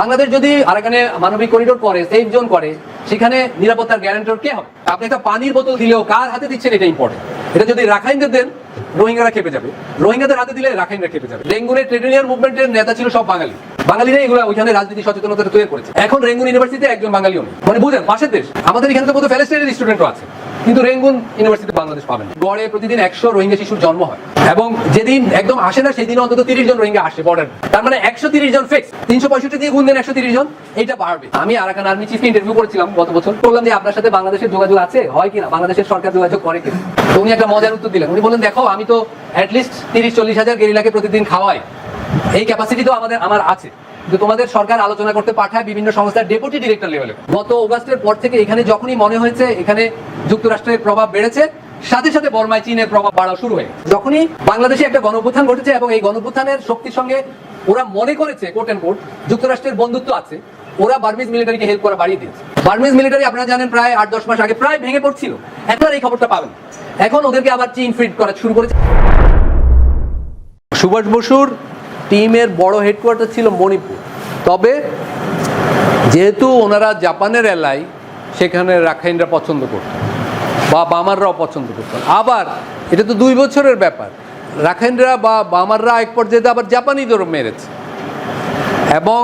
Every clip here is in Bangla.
বাংলাদেশ যদি আর এখানে মানবিক করিডোর করে সেফ জোন করে, সেখানে নিরাপত্তার গ্যারান্টর কে হবে? আপনি একটা পানির বোতল দিলেও কার হাতে দিচ্ছেন এটা ইম্পর্টেন্ট এটা যদি রাখাইনদের দেন, রোহিঙ্গারা খেপে যাবে। রোহিঙ্গাদের হাতে দিলে রাখাইনরা খেপে যাবে। রেঙ্গুনের ট্রেড ইউনিয়ন মুভমেন্টের নেতা ছিল সব বাঙালি। বাঙালিরা এগুলো ওইখানে রাজনীতি সচেতনতা তৈরি করেছে। এখন রেঙ্গুন ইউনিভার্সিটিতে একজন বাঙালিও মানে বুঝেন, পাশের দেশ। আমাদের এখানে তো বোধহয় প্যালেস্টাইনের স্টুডেন্টও আছে। কিন্তু রেঙ্গুন ইউনিভার্সিটি বাংলাদেশ পাবেন। গড়ে প্রতিদিন একশো রোহিঙ্গা শিশুর জন্ম হয়। এবং যেদিন একদম আসে না সেই দিন অন্তত তিরিশ জন রোহিঙ্গা আসে বর্ডার তার মানে একশো তিরিশ জন ফিক্স তিনশো পঁয়ষট্টি দিয়ে গুণ দেন একশো তিরিশ জন, এইটা বাড়বে। আমি আরাকান আর্মি চিফকে ইন্টারভিউ করেছিলাম গত বছর। বললাম যে, আপনার সাথে বাংলাদেশের যোগাযোগ আছে? হয় কিনা? বাংলাদেশের সরকার যোগাযোগ করে কিনা? তো উনি একটা মজার উত্তর দিলেন। উনি বললেন, দেখো, আমি তো অ্যাটলিস্ট তিরিশ চল্লিশ হাজার গেরিলাকে প্রতিদিন খাওয়াই। এই ক্যাপাসিটি তো আমাদের, আমার আছে। কিন্তু তোমাদের সরকার আলোচনা করতে পাঠায় বিভিন্ন সংস্থার ডেপুটি ডিরেক্টর লেভেলে। গত অগাস্টের পর থেকে এখানে যখনই মনে হয়েছে এখানে যুক্তরাষ্ট্রের প্রভাব বেড়েছে, সাথে সাথে বর্মায় চীনের প্রভাব বাড়া শুরু হয়ে যখনই বাংলাদেশে একটা গণঅভ্যুত্থান ঘটেছে এবং এই গণঅভ্যুত্থানের শক্তির সঙ্গে ওরা মনে করেছে কোর্ট অ্যান্ড কোর্ট যুক্তরাষ্ট্রের বন্ধুত্ব আছে, ওরা বার্মিজ মিলিটারিকে হেল্প করা বাড়িয়ে দিয়েছে। বার্মিজ মিলিটারি আপনারা জানেন প্রায় আট, দশ মাস আগে প্রায় ভেঙে পড়ছিল। এখন এই খবরটা পাবেন। এখন ওদেরকে আবার চীন ফিট করা শুরু করেছে। সুভাষ বসুর টিমের বড় হেডকোয়ার্টার ছিল মণিপুর। তবে যেহেতু ওনারা জাপানের এলাই সেখানে রাখাইনরা পছন্দ করত বা বামাররাও পছন্দ করতেন আবার এটা তো দুই বছরের ব্যাপার। রাখাইনরা বা বামাররা এক পর্যায়ে আবার জাপানিদেরও মেরেছে। এবং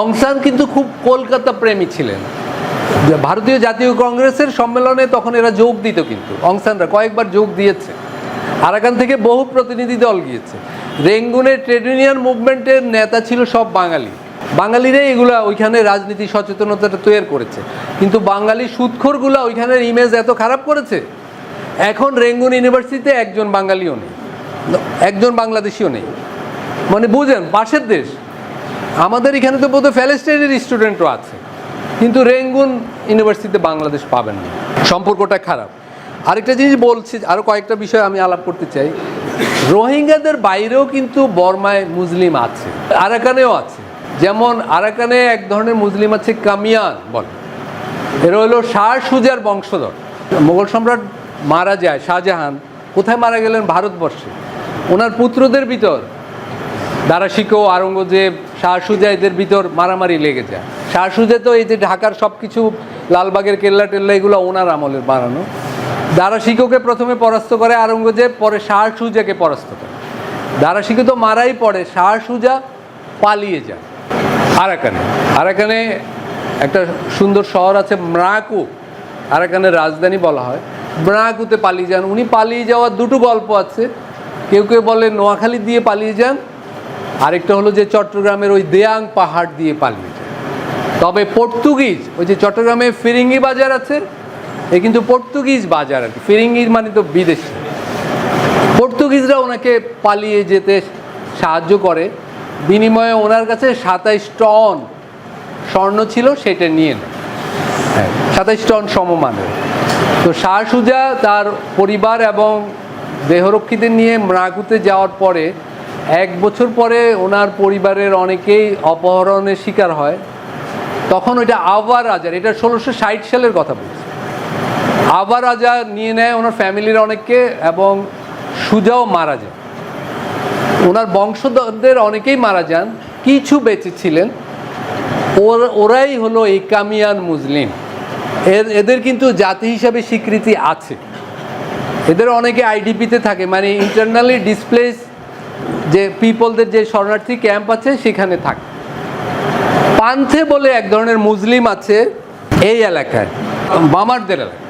অংসান কিন্তু খুব কলকাতা প্রেমী ছিলেন। ভারতীয় জাতীয় কংগ্রেসের সম্মেলনে তখন এরা যোগ দিত কিন্তু। অংসানরা কয়েকবার যোগ দিয়েছে। আরাকান থেকে বহু প্রতিনিধি দল গিয়েছে। রেঙ্গুনের ট্রেড ইউনিয়ন মুভমেন্টের নেতা ছিল সব বাঙালি। বাঙালিরাই এগুলা ওইখানে রাজনীতি সচেতনতাটা তৈরি করেছে। কিন্তু বাঙালি সুৎখোরগুলা ওইখানের ইমেজ এত খারাপ করেছে? এখন রেঙ্গুন ইউনিভার্সিটিতে একজন বাঙালিও নেই। একজন বাংলাদেশিও নেই। মানে বুঝেন, পাশের দেশ। আমাদের এখানে তো বোধহয় প্যালেস্টাইনের স্টুডেন্টও আছে। কিন্তু রেঙ্গুন ইউনিভার্সিটিতে বাংলাদেশ পাবেন না। সম্পর্কটা খারাপ। আরেকটা জিনিস বলছি আরও কয়েকটা বিষয় আমি আলাপ করতে চাই। রোহিঙ্গাদের বাইরেও কিন্তু বর্মায় মুসলিম আছে, আরাকানেও আছে। যেমন আরাকানে এক ধরনের মুসলিম আছে কামিয়ান, বলে। এরা হলো শাহ সুজার বংশধর। মোগল সম্রাট মারা যায়, শাহজাহান। কোথায় মারা গেলেন? ভারতবর্ষে। ওনার পুত্রদের ভিতর। দারাশিকো আরঙ্গজেব শাহ সুজা এদের ভিতর মারামারি লেগে যায়। শাহ সুজা তো এই যে ঢাকার সব কিছু লালবাগের কেল্লা টেল্লা এগুলো ওনার আমলের বানানো। দারাশিকোকে প্রথমে পরাস্ত করে আরঙ্গজেব পরে শাহ সুজাকে পরাস্ত করে। দারাশিকো তো মারাই পড়ে, শাহ সুজা পালিয়ে যায়। আরাকানে আরাকানে একটা সুন্দর শহর আছে ম্রাকু আরাকানের রাজধানী বলা হয়। ম্রাকুতে পালিয়ে যান। উনি পালিয়ে যাওয়ার দুটো গল্প আছে। কেউ কেউ বলে নোয়াখালী দিয়ে পালিয়ে যান, আরেকটা হলো যে চট্টগ্রামের ওই দেয়াং পাহাড় দিয়ে পালিয়ে যায় তবে পর্তুগিজ, ওই যে চট্টগ্রামে ফিরিঙ্গি বাজার আছে, এ কিন্তু পর্তুগিজ বাজার আর কি। মানে তো বিদেশি। পর্তুগিজরা ওনাকে পালিয়ে যেতে সাহায্য করে। বিনিময়ে ওনার কাছে সাতাইশ টন স্বর্ণ ছিল, সেটা নিয়ে হ্যাঁ সাতাইশ টন সমমানের। তো শাহ সুজা তার পরিবার এবং দেহরক্ষীদের নিয়ে ম্রাগুতে যাওয়ার পরে এক বছর পরে ওনার পরিবারের অনেকেই অপহরণের শিকার হয়। তখন ওইটা আবার রাজার, এটা ষোলোশো ষাট সালের কথা বলছি। আবার রাজা নিয়ে নেয় ওনার ফ্যামিলির অনেককে এবং সুজাও মারা যায়। ওনার বংশধরদের অনেকেই মারা যান, কিছু বেঁচে ছিলেন। ওরাই হলো এই কামিয়ান মুসলিম। এর, এদের কিন্তু জাতি হিসাবে স্বীকৃতি আছে। এদের অনেকে আইডিপিতে থাকে মানে ইন্টারনালি ডিসপ্লেস যে পিপলদের যে শরণার্থী ক্যাম্প আছে, সেখানে থাকে। পান্থে বলে এক ধরনের মুসলিম আছে এই এলাকায়, বামারদের এলাকায়।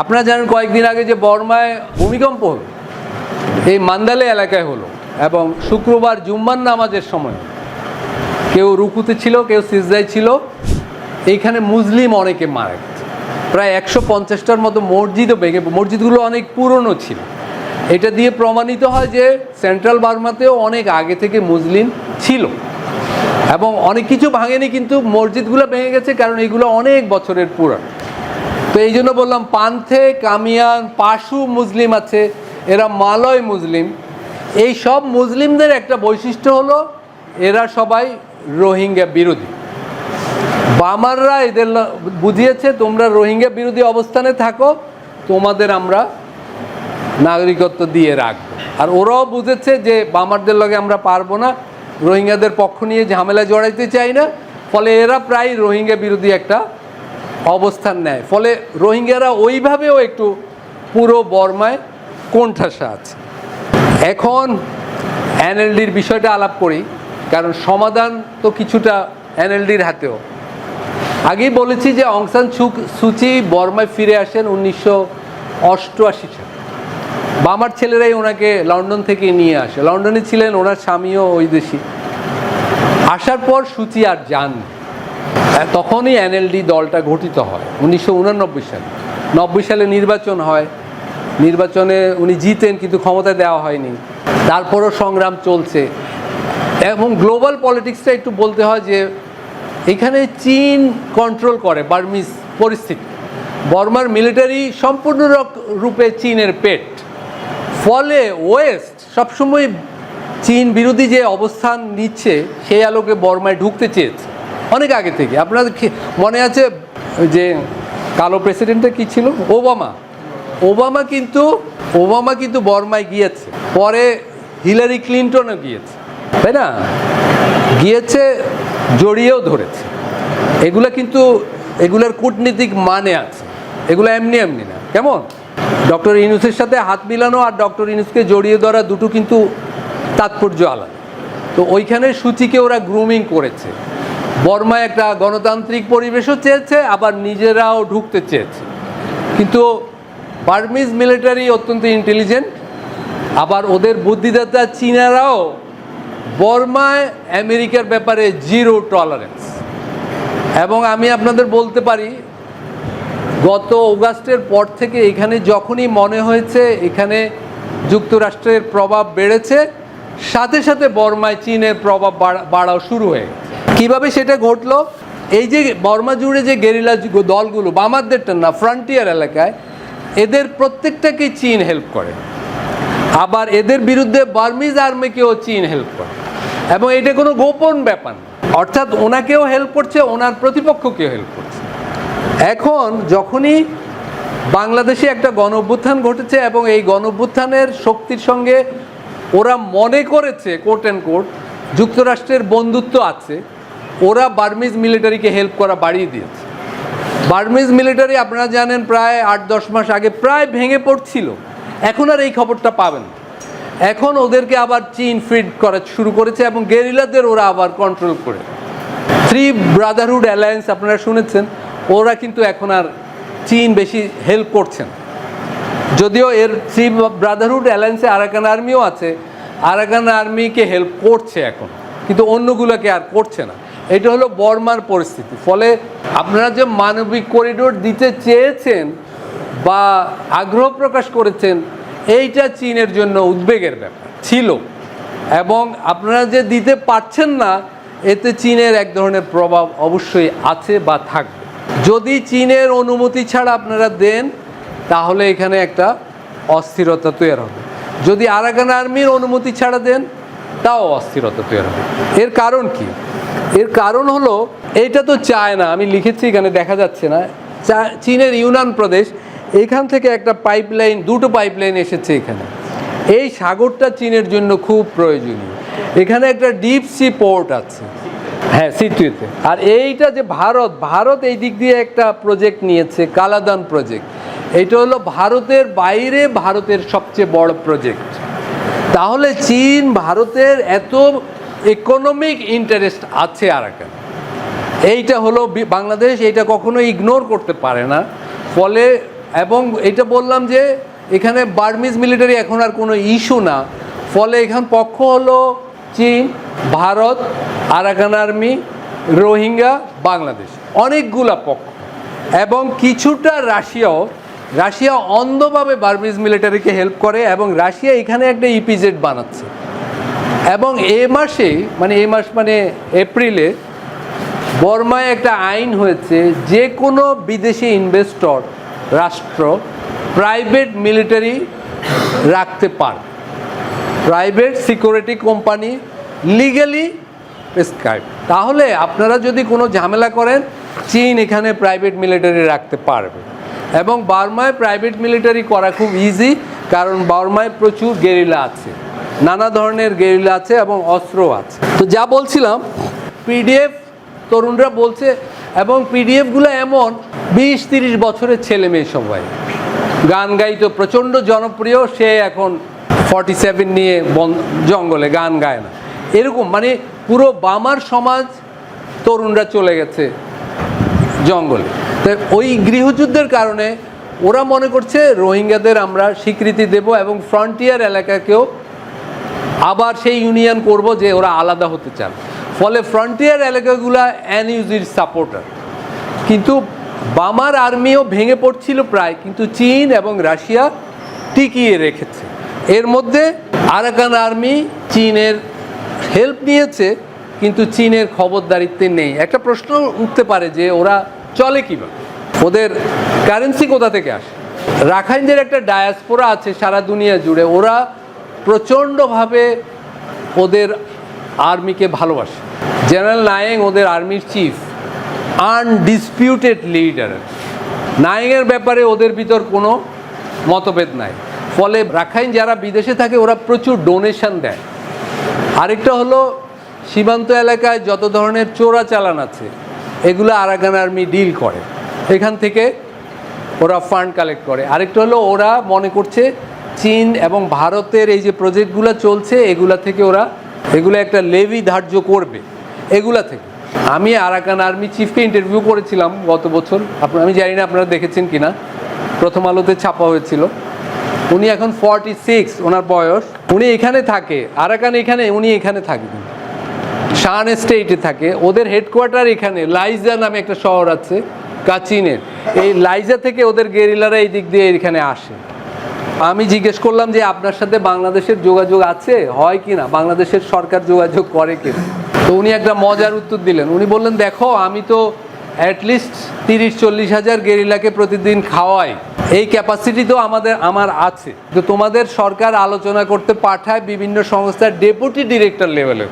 আপনারা জানেন কয়েকদিন আগে যে বর্মায় ভূমিকম্প হলো, এই মান্দালে এলাকায় হলো এবং শুক্রবার জুম্মান নামাজের সময় কেউ রুকুতে ছিল, কেউ সিজদায় ছিল। এইখানে মুসলিম অনেকে মারা গেছে। প্রায় একশো পঞ্চাশটার মতো মসজিদও ভেঙে, মসজিদগুলো অনেক পুরনো ছিল। এটা দিয়ে প্রমাণিত হয় যে সেন্ট্রাল বার্মাতেও অনেক আগে থেকে মুসলিম ছিল। এবং অনেক কিছু ভাঙেনি, কিন্তু মসজিদগুলো ভেঙে গেছে কারণ এগুলো অনেক বছরের পুরান। তো এই জন্য বললাম, পান্থে কামিয়ান পাশু মুসলিম আছে, এরা মালয় মুসলিম। এই সব মুসলিমদের একটা বৈশিষ্ট্য হলো, এরা সবাই রোহিঙ্গা বিরোধী। বামাররা এদের বুঝিয়েছে, তোমরা রোহিঙ্গা বিরোধী অবস্থানে থাকো, তোমাদের আমরা নাগরিকত্ব দিয়ে রাখব। আর ওরাও বুঝেছে যে বামারদের লগে আমরা পারব না রোহিঙ্গাদের পক্ষ নিয়ে ঝামেলা জড়াইতে চায় না, ফলে এরা প্রায় রোহিঙ্গা বিরোধী একটা অবস্থান নেয়। ফলে রোহিঙ্গারা ওইভাবেও একটু পুরো বর্মায় কোণঠাসা আছে। এখন এনএলডির বিষয়টা আলাপ করি, কারণ সমাধান তো কিছুটা এনএলডির হাতেও। আগেই বলেছি যে অংসান সুচি বর্মায় ফিরে আসেন উনিশশো অষ্টআশি সালে। বামার ছেলেরাই ওনাকে লন্ডন থেকে নিয়ে আসে। লন্ডনে ছিলেন ওনার স্বামীও ওই দেশি আসার পর সূচি আর যান। তখনই এনএলডি দলটা গঠিত হয়, উনিশশো সালে। নব্বই সালে নির্বাচন হয়। নির্বাচনে উনি জিতেন কিন্তু ক্ষমতা দেওয়া হয়নি। তারপরও সংগ্রাম চলছে। এবং গ্লোবাল পলিটিক্সটা একটু বলতে হয় যে, এখানে চীন কন্ট্রোল করে বার্মিস পরিস্থিতি। বর্মার মিলিটারি সম্পূর্ণ রূপে চীনের পেট। ফলে ওয়েস্ট সবসময় চীন বিরোধী যে অবস্থান নিচ্ছে, সেই আলোকে বর্মায় ঢুকতে চেয়েছে। অনেক আগে থেকে। আপনাদের মনে আছে যে কালো প্রেসিডেন্টটা কি ছিল? ওবামা। ওবামা কিন্তু ওবামা কিন্তু বর্মায় গিয়েছে। পরে হিলারি ক্লিন্টনও গিয়েছে। তাই না? গিয়েছে, জড়িয়েও ধরেছে। এগুলা কিন্তু, এগুলার কূটনীতিক মানে আছে। এগুলো এমনি এমনি না। কেমন? ডক্টর ইনুসের সাথে হাত মিলানো আর ডক্টর ইনুসকে জড়িয়ে ধরা দুটো কিন্তু তাৎপর্য আলাদা। তো ওইখানে সূচিকে ওরা গ্রুমিং করেছে। বর্মায় একটা গণতান্ত্রিক পরিবেশও চেয়েছে, আবার নিজেরাও ঢুকতে চেয়েছে। কিন্তু বার্মিজ মিলিটারি অত্যন্ত ইন্টেলিজেন্ট আবার ওদের বুদ্ধিদাতা চীনারাও বর্মায় আমেরিকার ব্যাপারে জিরো টলারেন্স এবং আমি আপনাদের বলতে পারি অগাস্টের পর থেকে এখানে যখনই মনে হয়েছে, এখানে যুক্তরাষ্ট্রের প্রভাব বেড়েছে, সাথে সাথে বর্মায় চীনের প্রভাব বাড়া- বাড়াও শুরু হয়ে কীভাবে সেটা ঘটলো? এই যে বর্মা জুড়ে যে গেরিলা দলগুলো বামারদেরটা না, ফ্রন্টিয়ার এলাকায়, এদের প্রত্যেকটাকে চীন হেল্প করে। আবার এদের বিরুদ্ধে বার্মিজ আর্মিকেও চীন হেল্প করে। এবং এটা কোনো গোপন ব্যাপার অর্থাৎ ওনাকেও হেল্প করছে, ওনার প্রতিপক্ষকেও হেল্প করছে। এখন যখনই বাংলাদেশে একটা গণ অভ্যুত্থান ঘটেছে এবং এই গণ অভ্যুত্থানের শক্তির সঙ্গে ওরা মনে করেছে কোর্ট অ্যান্ড কোর্ট যুক্তরাষ্ট্রের বন্ধুত্ব আছে, ওরা বার্মিজ মিলিটারিকে হেল্প করা বাড়িয়ে দিয়েছে। বার্মিজ মিলিটারি আপনারা জানেন প্রায় আট দশ মাস আগে প্রায় ভেঙে পড়ছিল, এখন আর এই খবরটা পাবেন এখন ওদেরকে আবার চীন ফিড করা শুরু করেছে এবং গেরিলাদের ওরা আবার কন্ট্রোল করে। থ্রি ব্রাদারহুড অ্যালায়েন্স আপনারা শুনেছেন ওরা কিন্তু এখন আর চীন বেশি হেল্প করছেন যদিও এর থ্রি ব্রাদারহুড অ্যালায়েন্সে আরাকান আর্মিও আছে আরাকান আর্মিকে হেল্প করছে এখন, কিন্তু অন্যগুলোকে আর করছে না। এটা হলো বর্মার পরিস্থিতি, ফলে আপনারা যে মানবিক করিডোর দিতে চেয়েছেন বা আগ্রহ প্রকাশ করেছেন, এইটা চীনের জন্য উদ্বেগের ব্যাপার ছিল। এবং আপনারা যে দিতে পারছেন না, এতে চীনের এক ধরনের প্রভাব অবশ্যই আছে বা থাকবে। যদি চীনের অনুমতি ছাড়া আপনারা দেন, তাহলে এখানে একটা অস্থিরতা তৈরি হবে। যদি আরাকান আর্মির অনুমতি ছাড়া দেন, তাও অস্থিরতা তৈরি হবে। এর কারণ কি? এর কারণ হলো এটা তো চায় না আমি লিখেছি এখানে, দেখা যাচ্ছে না। চীনের ইউনান প্রদেশ, এখান থেকে একটা পাইপলাইন, দুটো পাইপলাইন এসেছে এখানে। এই সাগরটা চীনের জন্য খুব প্রয়োজনীয়। এখানে একটা ডিপ সি পোর্ট আছে। হ্যাঁ সিটুইতে আর এইটা যে ভারত ভারত এই দিক দিয়ে একটা প্রজেক্ট নিয়েছে, কালাদান প্রজেক্ট এটা হলো ভারতের বাইরে ভারতের সবচেয়ে বড় প্রজেক্ট তাহলে চীন, ভারতের এত ইকোনমিক ইন্টারেস্ট আছে আর এখানে এইটা হলো বাংলাদেশ এটা কখনো ইগনোর করতে পারে না। ফলে, এবং এটা বললাম যে, এখানে বার্মিজ মিলিটারি এখন আর কোনো ইস্যু না। ফলে এখান পক্ষ হলো চীন, ভারত, আরাকান আর্মি, রোহিঙ্গা, বাংলাদেশ। অনেকগুলা পক্ষ। এবং কিছুটা রাশিয়াও। রাশিয়া অন্ধভাবে বার্মিজ মিলিটারিকে হেল্প করে এবং রাশিয়া এখানে একটা ইপিজেড বানাচ্ছে। এবং এ মাসে মানে এ মাস মানে এপ্রিলে, বর্মায় একটা আইন হয়েছে, যে কোনো বিদেশি ইনভেস্টর, রাষ্ট্র, প্রাইভেট মিলিটারি রাখতে পারে private security company legally prescribe তাহলে আপনারা যদি কোনো ঝামেলা করেন, চীন এখানে প্রাইভেট মিলিটারি রাখতে পারবে। এবং বার্মায় প্রাইভেট মিলিটারি করা খুব ইজি কারণ বার্মায় প্রচুর গেরিলা আছে। নানা ধরনের গেরিলা আছে এবং অস্ত্র আছে। তো যা বলছিলাম পিডিএফ তরুণরা বলছে, এবং পিডিএফগুলো এমন বিশ তিরিশ বছরের ছেলে মেয়ে সবাই। গান গাইতো, প্রচণ্ড জনপ্রিয়, সে এখন ফর্টি সেভেন নিয়ে বন- জঙ্গলে গান গায় না। এরকম মানে পুরো বামার সমাজ তরুণরা চলে গেছে জঙ্গলে। তো ওই গৃহযুদ্ধের কারণে ওরা মনে করছে রোহিঙ্গাদের আমরা স্বীকৃতি দেব এবং ফ্রন্টিয়ার এলাকাকেও আবার সেই ইউনিয়ন করব যে ওরা আলাদা হতে চান। ফলে ফ্রন্টিয়ার এলাকাগুলো অ্যানইউজির সাপোর্টার কিন্তু বামার আর্মিও ভেঙে পড়ছিল প্রায়, কিন্তু চীন এবং রাশিয়া টিকিয়ে রেখেছে। এর মধ্যে আরাকান আর্মি চীনের হেল্প নিয়েছে, কিন্তু চীনের খবরদারিত্বে নেই। একটা প্রশ্ন উঠতে পারে যে ওরা চলে কীভাবে? ওদের কারেন্সি কোথা থেকে আসে? রাখাইনদের একটা ডায়াসপোরা আছে সারা দুনিয়া জুড়ে, ওরা প্রচণ্ডভাবে ওদের আর্মিকে ভালোবাসে। জেনারেল নায়েং ওদের আর্মির চিফ আনডিসপিউটেড লিডার নায়েংয়ের ব্যাপারে ওদের ভিতর কোনো মতভেদ নাই। ফলে রাখাইন যারা বিদেশে থাকে, ওরা প্রচুর ডোনেশন দেয়। আরেকটা হলো, সীমান্ত এলাকায় যত ধরনের চোরাচালান আছে, এগুলো আরাকান আর্মি ডিল করে। এখান থেকে ওরা ফান্ড কালেক্ট করে। আরেকটা হলো, ওরা মনে করছে চীন এবং ভারতের এই যে প্রজেক্টগুলো চলছে, এগুলা থেকে ওরা, এগুলো একটা লেভি ধার্য করবে। এগুলা থেকে। আমি আরাকান আর্মি চিফকে ইন্টারভিউ করেছিলাম গত বছর। আপনার আমি জানি না আপনারা দেখেছেন কিনা। প্রথম আলোতে ছাপা হয়েছিল। উনি এখন ফর্টি সিক্স ওনার বয়স। উনি এখানে থাকে, আরাকান এখানে, উনি এখানে থাকবেন। শান স্টেটে থাকে। ওদের হেডকোয়ার্টার এখানে, লাইজা নামে একটা শহর আছে কাচিনের এই লাইজা থেকে ওদের গেরিলারা এই দিক দিয়ে এখানে আসে। আমি জিজ্ঞেস করলাম যে, আপনার সাথে বাংলাদেশের যোগাযোগ আছে? হয় কি না বাংলাদেশের সরকার যোগাযোগ করে কিনা? তো উনি একটা মজার উত্তর দিলেন। উনি বললেন, দেখো, আমি তো অ্যাটলিস্ট তিরিশ, চল্লিশ হাজার গেরিলাকে প্রতিদিন খাওয়াই। এই ক্যাপাসিটি তো আমাদের, আমার আছে। তো তোমাদের সরকার আলোচনা করতে পাঠায় বিভিন্ন সংস্থার ডেপুটি ডিরেক্টর লেভেলে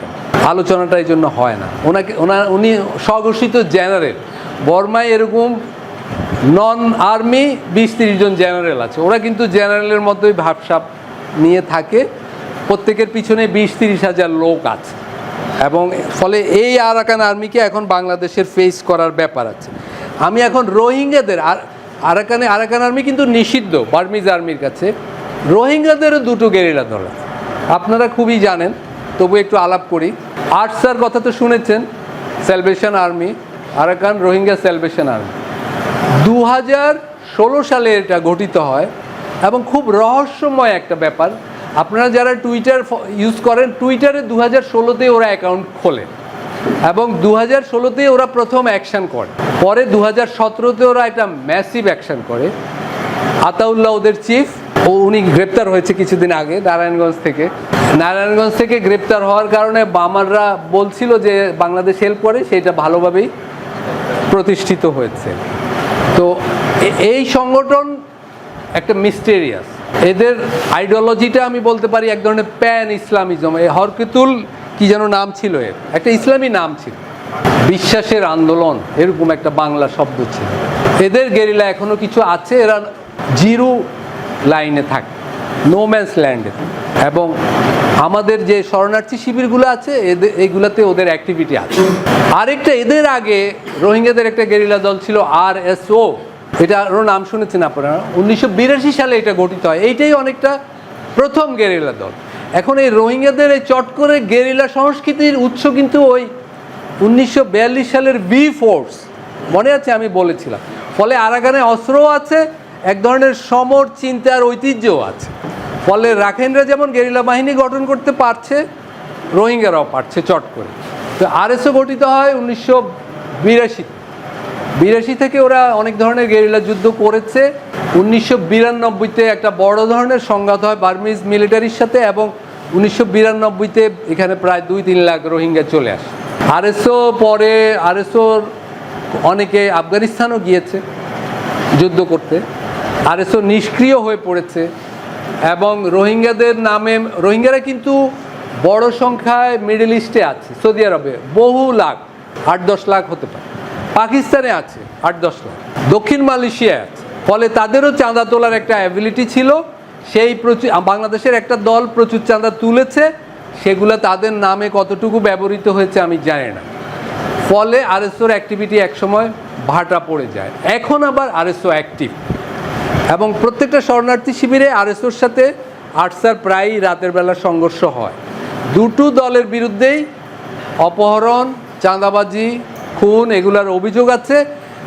আলোচনাটা এই জন্য হয় না। ওনাকে ওনার উনি স্বঘোষিত জেনারেল বর্মায় এরকম নন আর্মি বিশ, তিরিশ জন জেনারেল আছে। ওরা কিন্তু জেনারেলের মতোই ভাবসাব নিয়ে থাকে। প্রত্যেকের পিছনে বিশ, তিরিশ হাজার লোক আছে। এবং ফলে এই আরাকান আর্মিকে এখন বাংলাদেশের ফেস করার ব্যাপার আছে। আমি এখন রোহিঙ্গাদের, আর আরাকানে, আরাকান আর্মি কিন্তু নিষিদ্ধ বার্মিজ আর্মির কাছে। রোহিঙ্গাদেরও দুটো গেরিলা আছে আপনারা খুবই জানেন, তবু একটু আলাপ করি। আর্টসার কথা তো শুনেছেন salvation army, Arakan Rohingya salvation army. দু হাজার ষোলো সালে এটা গঠিত হয় এবং খুব রহস্যময় একটা ব্যাপার আপনারা যারা টুইটার ইউজ করেন টুইটারে দু হাজার ষোলোতে ওরা অ্যাকাউন্ট খোলে এবং দু হাজার ষোলোতে ওরা প্রথম অ্যাকশন করে। পরে দু হাজার সতেরোতে ওরা একটা ম্যাসিভ অ্যাকশন করে। আতাউল্লাহ ওদের চিফ ও উনি গ্রেপ্তার হয়েছে কিছুদিন আগে নারায়ণগঞ্জ থেকে। নারায়ণগঞ্জ থেকে গ্রেপ্তার হওয়ার কারণে বামাররা বলছিল যে বাংলাদেশ হেল্প করে, সেটা ভালোভাবেই প্রতিষ্ঠিত হয়েছে। তো এই সংগঠন একটা মিস্টেরিয়াস এদের আইডিওলজিটা আমি বলতে পারি এক ধরনের প্যান ইসলামিজম এই হরকেতুল কি যেন নাম ছিল এর? একটা ইসলামী নাম ছিল। বিশ্বাসের আন্দোলন, এরকম একটা বাংলা শব্দ ছিল। এদের গেরিলা এখনও কিছু আছে, এরা জিরো লাইনে থাকে নো ম্যান্স ল্যান্ডে এবং আমাদের যে শরণার্থী শিবিরগুলো আছে এদের এইগুলাতে ওদের অ্যাক্টিভিটি আছে। আরেকটা এদের আগে রোহিঙ্গাদের একটা গেরিলা দল ছিল আর এস ও এটারও নাম শুনেছেন আপনারা? উনিশশো বিরাশি সালে এটা গঠিত হয়। এইটাই অনেকটা প্রথম গেরিলা দল। এখন এই রোহিঙ্গাদের এই চট করে গেরিলা সংস্কৃতির উৎস কিন্তু ওই উনিশশো বিয়াল্লিশ সালের বি ফোর্স মনে আছে? আমি বলেছিলাম। ফলে আরাকানে অস্ত্রও আছে, এক ধরনের সমর চিন্তার ঐতিহ্যও আছে। ফলে রাখাইনরা যেমন গেরিলা বাহিনী গঠন করতে পারছে, রোহিঙ্গারাও পারছে চট করে। তো আরএসও গঠিত হয় উনিশশো বিরাশিতে। বিরাশি থেকে ওরা অনেক ধরনের গেরিলা যুদ্ধ করেছে। উনিশশো বিরানব্বইতে একটা বড় ধরনের সংঘাত হয় বার্মিজ মিলিটারির সাথে এবং উনিশশো বিরানব্বইতে এখানে প্রায় দুই তিন লাখ রোহিঙ্গা চলে আসে। আরএসও পরে আরএসওর অনেকে আফগানিস্তানও গিয়েছে যুদ্ধ করতে। আরএসও নিষ্ক্রিয় হয়ে পড়েছে এবং রোহিঙ্গাদের নামে, রোহিঙ্গারা কিন্তু বড় সংখ্যায় মিডল ইস্টে আছে, সৌদি আরবে। বহু লাখ আট দশ লাখ হতে পারে। পাকিস্তানে আছে, আট, দশ লাখ। দক্ষিণ মালয়েশিয়ায় আছে। ফলে তাদেরও চাঁদা তোলার একটা অ্যাবিলিটি ছিল। সেই প্রচুর বাংলাদেশের একটা দল প্রচুর চাঁদা তুলেছে। সেগুলো তাদের নামে কতটুকু ব্যবহৃত হয়েছে আমি জানি না। ফলে আরএসওর অ্যাক্টিভিটি একসময় ভাটা পড়ে যায়। এখন আবার আরএসও অ্যাক্টিভ এবং প্রত্যেকটা শরণার্থী শিবিরে আরএসওর সাথে আটসার প্রায়ই রাতের বেলা সংঘর্ষ হয়। দুটো দলের বিরুদ্ধেই অপহরণ, চাঁদাবাজি খুন এগুলার অভিযোগ আছে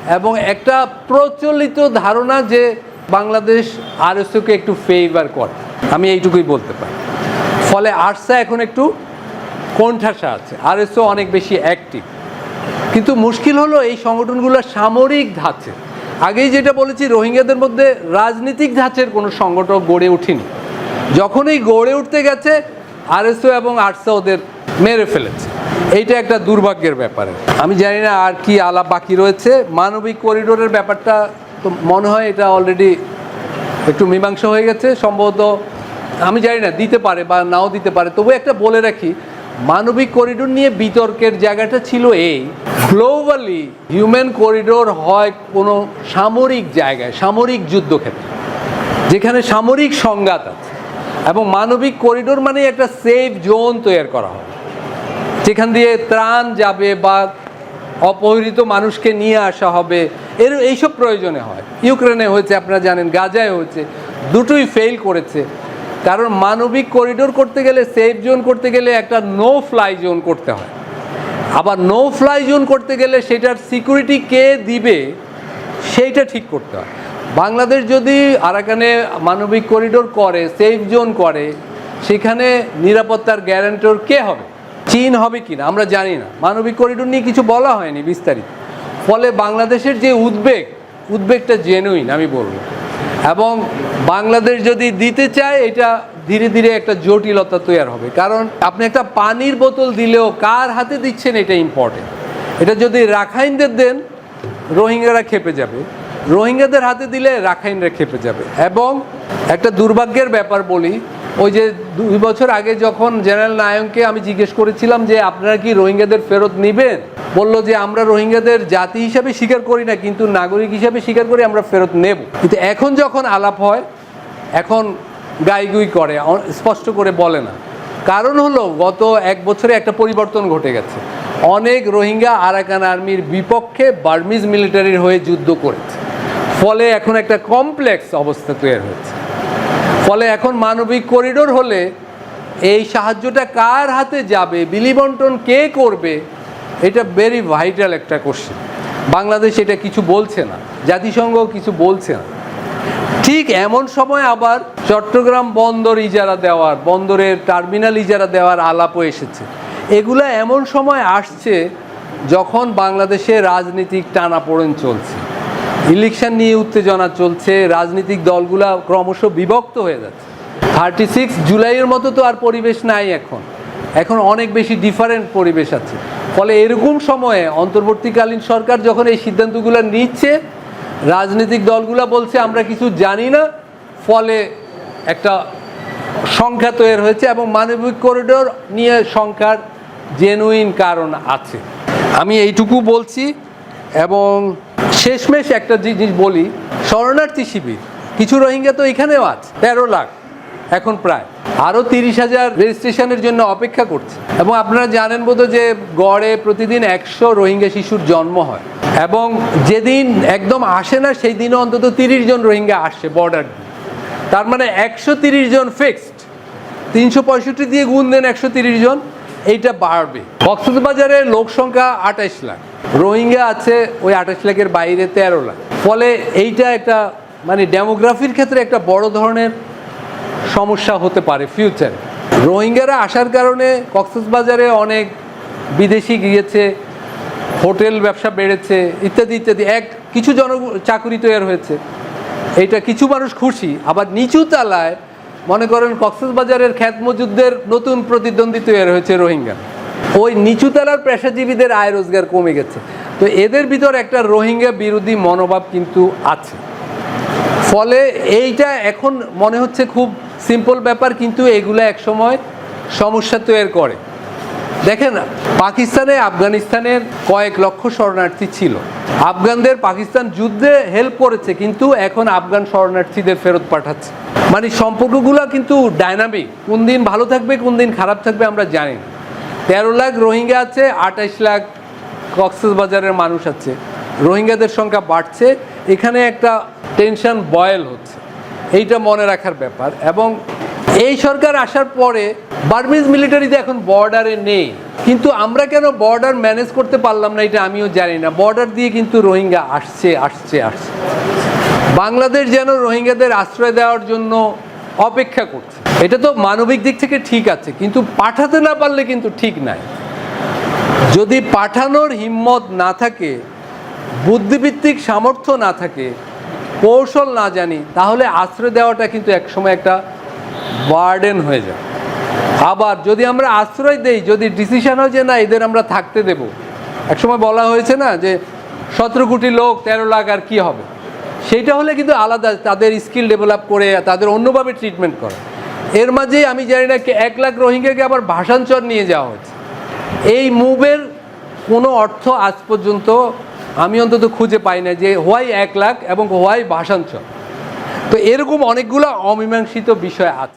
এবং একটা প্রচলিত ধারণা যে বাংলাদেশ আর আরএসওকে একটু ফেভার করে। আমি এইটুকুই বলতে পারি। ফলে আরসা এখন একটু কোণঠাসা আছে। আর আরএসও অনেক বেশি অ্যাক্টিভ কিন্তু মুশকিল হলো এই সংগঠনগুলো সামরিক ধাঁচে। আগেই যেটা বলেছি, রোহিঙ্গাদের মধ্যে রাজনৈতিক ধাঁচের কোনো সংগঠন গড়ে ওঠেনি। যখনই গড়ে উঠতে গেছে, আরএসও এবং আরসা ওদের মেরে ফেলেছে। এইটা একটা দুর্ভাগ্যের ব্যাপারে। আমি জানি না আর কি আলাপ বাকি রয়েছে। মানবিক করিডোরের ব্যাপারটা তো মনে হয় এটা অলরেডি একটু মীমাংসা হয়ে গেছে। সম্ভবত আমি জানি না, দিতে পারে বা নাও দিতে পারে। তবু একটা বলে রাখি, মানবিক করিডোর নিয়ে বিতর্কের জায়গাটা ছিল এই। গ্লোবালি হিউম্যান করিডোর হয় কোনো সামরিক জায়গায়, সামরিক যুদ্ধক্ষেত্রে, যেখানে সামরিক সংঘাত আছে। এবং মানবিক করিডোর মানে একটা সেফ জোন তৈরি করা হবে যেখান দিয়ে ত্রাণ যাবে বা অপহৃত মানুষকে নিয়ে আসা হবে। এর এইসব প্রয়োজনে হয়। ইউক্রেনে হয়েছে, আপনারা জানেন, গাজায় হয়েছে। দুটোই ফেল করেছে। কারণ মানবিক করিডোর করতে গেলে সেফ জোন করতে গেলে একটা নো ফ্লাই জোন করতে হয়। আবার নো ফ্লাই জোন করতে গেলে সেটার সিকিউরিটি কে দিবে, সেইটা ঠিক করতে হয়। বাংলাদেশ যদি আরাকানে মানবিক করিডোর করে সেফ জোন করে, সেখানে নিরাপত্তার গ্যারান্টর কে হবে? চীন হবে কিনা, আমরা জানি না। মানবিক করিডোর নিয়ে কিছু বলা হয়নি বিস্তারিত। ফলে বাংলাদেশের যে উদ্বেগ, উদ্বেগটা জেনুইন আমি বলব। এবং বাংলাদেশ যদি দিতে চায়, এটা ধীরে ধীরে একটা জটিলতা তৈরি হবে। কারণ আপনি একটা পানির বোতল দিলেও কার হাতে দিচ্ছেন এটা ইম্পর্টেন্ট এটা যদি রাখাইনদের দেন, রোহিঙ্গারা খেপে যাবে। রোহিঙ্গাদের হাতে দিলে রাখাইনরা খেপে যাবে। এবং একটা দুর্ভাগ্যের ব্যাপার বলি ওই যে দুই বছর আগে যখন জেনারেল নায়ককে আমি জিজ্ঞেস করেছিলাম যে আপনারা কি রোহিঙ্গাদের ফেরত নেবেন? বলল যে আমরা রোহিঙ্গাদের জাতি হিসাবে স্বীকার করি না, কিন্তু নাগরিক হিসাবে স্বীকার করি, আমরা ফেরত নেব। কিন্তু এখন যখন আলাপ হয়, এখন গাইগুই করে স্পষ্ট করে বলে না। কারণ হলো, গত এক বছরে একটা পরিবর্তন ঘটে গেছে। অনেক রোহিঙ্গা আরাকান আর্মির বিপক্ষে বার্মিজ মিলিটারির হয়ে যুদ্ধ করেছে। ফলে এখন একটা কমপ্লেক্স অবস্থা তৈরি হয়েছে। ফলে এখন মানবিক করিডোর হলে এই সাহায্যটা কার হাতে যাবে, বিলি বন্টন কে করবে, এটা ভেরি ভাইটাল একটা কোশ্চেন বাংলাদেশ এটা কিছু বলছে না জাতিসংঘ কিছু বলছে না। ঠিক এমন সময় আবার চট্টগ্রাম বন্দর ইজারা দেওয়ার, বন্দরের টার্মিনাল ইজারা দেওয়ার আলাপও এসেছে। এগুলো এমন সময় আসছে যখন বাংলাদেশে রাজনীতিক টানাপোড়েন চলছে। ইলেকশন নিয়ে উত্তেজনা চলছে, রাজনৈতিক দলগুলা ক্রমশ বিভক্ত হয়ে যাচ্ছে। থার্টি সিক্স জুলাইয়ের মতো তো আর পরিবেশ নাই এখন। এখন অনেক বেশি ডিফারেন্ট পরিবেশ আছে। ফলে এরকম সময়ে অন্তর্বর্তীকালীন সরকার যখন এই সিদ্ধান্তগুলো নিচ্ছে, রাজনৈতিক দলগুলো বলছে, আমরা কিছু জানি না। ফলে একটা সংখ্যা তৈরি হয়েছে এবং মানবিক করিডোর নিয়ে সংখ্যার জেনুইন কারণ আছে। আমি এইটুকু বলছি এবং শেষমেশ একটা জিনিস বলি, শরণার্থী শিবির। কিছু রোহিঙ্গা তো এখানেও আছে, তেরো লাখ, এখন প্রায়। আরও তিরিশ হাজার রেজিস্ট্রেশনের জন্য অপেক্ষা করছে। এবং আপনারা জানেন বোধ যে গড়ে প্রতিদিন একশো রোহিঙ্গা শিশুর জন্ম হয়। এবং যেদিন একদম আসে না, সেই দিনও অন্তত তিরিশ জন রোহিঙ্গা আসে বর্ডার তার মানে একশো তিরিশ জন ফিক্সড তিনশো পঁয়ষট্টি দিয়ে গুণ দেন একশো তিরিশ জন। এইটা বাড়বে। কক্সবাজারের লোক সংখ্যা আঠাইশ লাখ। রোহিঙ্গা আছে ওই আঠাশ লাখের বাইরে তেরো লাখ। ফলে এইটা একটা মানে ডেমোগ্রাফির ক্ষেত্রে একটা বড় ধরনের সমস্যা হতে পারে ফিউচার রোহিঙ্গারা আসার কারণে কক্সবাজারে অনেক বিদেশি গিয়েছে, হোটেল ব্যবসা বেড়েছে, ইত্যাদি ইত্যাদি। এক, কিছু জন চাকুরি তৈরি হয়েছে। এইটা কিছু মানুষ খুশি, আবার নিচু তালায় মনে করেন কক্সবাজারের খ্যাত মজুদদের নতুন প্রতিদ্বন্দ্বী তৈরি হয়েছে রোহিঙ্গা। ওই নিচুতলার পেশাজীবীদের আয় রোজগার কমে গেছে। তো এদের ভিতর একটা রোহিঙ্গা বিরোধী মনোভাব কিন্তু আছে। ফলে এইটা এখন মনে হচ্ছে খুব সিম্পল ব্যাপার, কিন্তু এগুলো একসময় সমস্যা তৈরি করে। দেখেন, পাকিস্তানে, আফগানিস্তানের কয়েক লক্ষ শরণার্থী ছিল। আফগানদের পাকিস্তান যুদ্ধে হেল্প করেছে, কিন্তু এখন আফগান শরণার্থীদের ফেরত পাঠাচ্ছে। মানে সম্পর্কগুলো কিন্তু ডাইনামিক কোন দিন ভালো থাকবে, কোন দিন খারাপ থাকবে আমরা জানি না। তেরো লাখ রোহিঙ্গা আছে, আঠাইশ লাখ কক্সবাজারের মানুষ আছে। রোহিঙ্গাদের সংখ্যা বাড়ছে, এখানে একটা টেনশন বয়েল হচ্ছে। এইটা মনে রাখার ব্যাপার। এবং এই সরকার আসার পরে বার্মিজ মিলিটারিতে এখন বর্ডারে নেই। কিন্তু আমরা কেন বর্ডার ম্যানেজ করতে পারলাম না এটা আমিও জানি না। বর্ডার দিয়ে কিন্তু রোহিঙ্গা আসছে আসছে আসছে। বাংলাদেশ যেন রোহিঙ্গাদের আশ্রয় দেওয়ার জন্য অপেক্ষা করছে। এটা তো মানবিক দিক থেকে ঠিক আছে, কিন্তু পাঠাতে না পারলে কিন্তু ঠিক নাই। যদি পাঠানোর হিম্মত না থাকে বুদ্ধিভিত্তিক সামর্থ্য না থাকে, কৌশল না জানি, তাহলে আশ্রয় দেওয়াটা কিন্তু একসময় একটা বার্ডেন হয়ে যায় আবার যদি আমরা আশ্রয় দেই, যদি ডিসিশন হয় যে না, এদের আমরা থাকতে দেব। একসময় বলা হয়েছে না যে, সতেরো কোটি লোক, তেরো লাখ আর কি হবে? সেইটা হলে কিন্তু আলাদা তাদের স্কিল ডেভেলপ করে, তাদের অন্যভাবে ট্রিটমেন্ট করে। এর মাঝে আমি জানি না এক লাখ রোহিঙ্গাকে আবার ভাষাঞ্চর নিয়ে যাওয়া হয়েছে। এই মুভের কোনো অর্থ আজ পর্যন্ত আমি অন্তত খুঁজে পাই না যে, হোয়াই এক লাখ এবং হোয়াই ভাষাঞ্চল তো এরকম অনেকগুলো অমীমাংসিত বিষয় আছে।